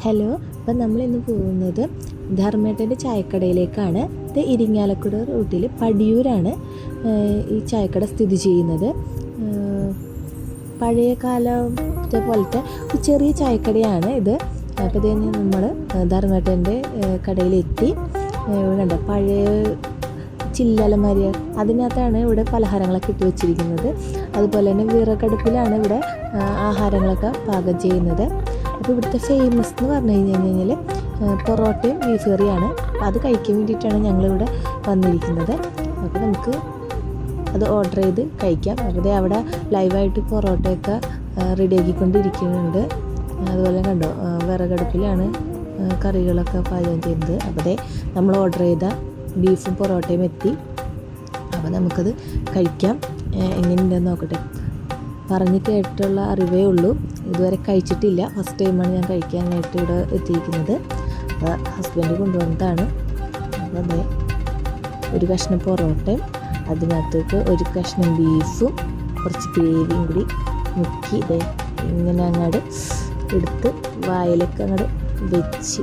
Hello അപ്പം നമ്മളിന്ന് പോകുന്നത് ധർമ്മേട്ടന്റെ ചായക്കടയിലേക്കാണ്. ഇത് ഇരിങ്ങാലക്കുട റൂട്ടിൽ പടിയൂരാണ് ഈ ചായക്കട സ്ഥിതി ചെയ്യുന്നത്. പഴയ കാലത്തെ പോലത്തെ ഒരു ചെറിയ ചായക്കടയാണ് ഇത്. അപ്പോൾ ഇത് നമ്മൾ ധർമ്മേട്ടന്റെ കടയിലെത്തി. ഇവിടെ പഴയ ചില്ലലമരിയ അതിനകത്താണ് ഇവിടെ പലഹാരങ്ങളൊക്കെ ഇട്ട് വെച്ചിരിക്കുന്നത്. അതുപോലെ തന്നെ വിറകടുപ്പിലാണ് ഇവിടെ ആഹാരങ്ങളൊക്കെ പാകം ചെയ്യുന്നത്. അപ്പോൾ ഇവിടുത്തെ ഫേമസ് എന്ന് പറഞ്ഞു കഴിഞ്ഞ് കഴിഞ്ഞാൽ പൊറോട്ടയും ബീഫ് കറിയാണ്. അപ്പോൾ അത് കഴിക്കാൻ വേണ്ടിയിട്ടാണ് ഞങ്ങളിവിടെ വന്നിരിക്കുന്നത്. അപ്പോൾ നമുക്ക് അത് ഓർഡർ ചെയ്ത് കഴിക്കാം. ദേ അവിടെ ലൈവായിട്ട് പൊറോട്ടയൊക്കെ റെഡിയാക്കിക്കൊണ്ടിരിക്കുന്നുണ്ട് അതുപോലെ കണ്ടോ വിറകടുപ്പിലാണ് കറികളൊക്കെ പാചകം ചെയ്യുന്നത്. അപ്പോൾ നമ്മൾ ഓർഡർ ചെയ്ത ബീഫും പൊറോട്ടയും എത്തി. അപ്പോൾ നമുക്കത് കഴിക്കാം. എങ്ങനെയുണ്ടെന്ന് നോക്കട്ടെ. പറഞ്ഞ് കേട്ടിട്ടുള്ള അറിവേ ഉള്ളൂ. ഇതുവരെ കഴിച്ചിട്ടില്ല. ഫസ്റ്റ് ടൈമാണ് ഞാൻ കഴിക്കാനായിട്ട് ഇവിടെ എത്തിയിരിക്കുന്നത്. അപ്പോൾ ഹസ്ബൻഡ് കൊണ്ടുവന്നതാണ്. അപ്പോൾ അതെ ഒരു കഷ്ണം പൊറോട്ടയും അതിനകത്തേക്ക് ഒരു കഷ്ണം ബീഫും കുറച്ച് ഗ്രേവിയും കൂടി മുക്കി ഇതേ ഇങ്ങനെ അങ്ങോട്ട് എടുത്ത് വായിലൊക്കെ അങ്ങോട്ട് വെച്ച്.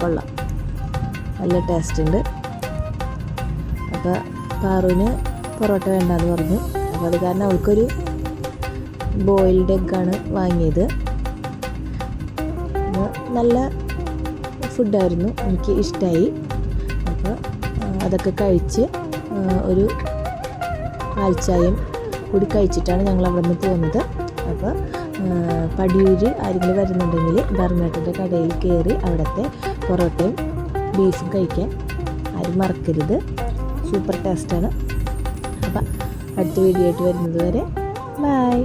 കൊള്ളാം. നല്ല ടേസ്റ്റ് ഉണ്ട്. അപ്പോൾ പാറുവിന് പൊറോട്ട വേണ്ടാന്ന് പറഞ്ഞു. അത് കാരണം അവൾക്കൊരു ബോയിൽഡ് എഗ്ഗാണ് വാങ്ങിയത്. നല്ല ഫുഡായിരുന്നു എനിക്ക് ഇഷ്ടമായി അപ്പോൾ അതൊക്കെ കഴിച്ച് ഒരു പാൽച്ചായയും കൂടി കഴിച്ചിട്ടാണ് ഞങ്ങൾ അവിടെ നിന്ന് പോകുന്നത് അപ്പോൾ പടിയൂര് ആരെങ്കിലും വരുന്നുണ്ടെങ്കിൽ ബർമേട്ടന്റെ കടയിൽ കയറി അവിടുത്തെ പൊറോട്ടയും ബീഫും കഴിക്കാൻ ആരും മറക്കരുത്. സൂപ്പർ ടേസ്റ്റാണ് അപ്പം അടുത്ത വീഡിയോ ആയിട്ട് വരുന്നത് വരെ. ബൈ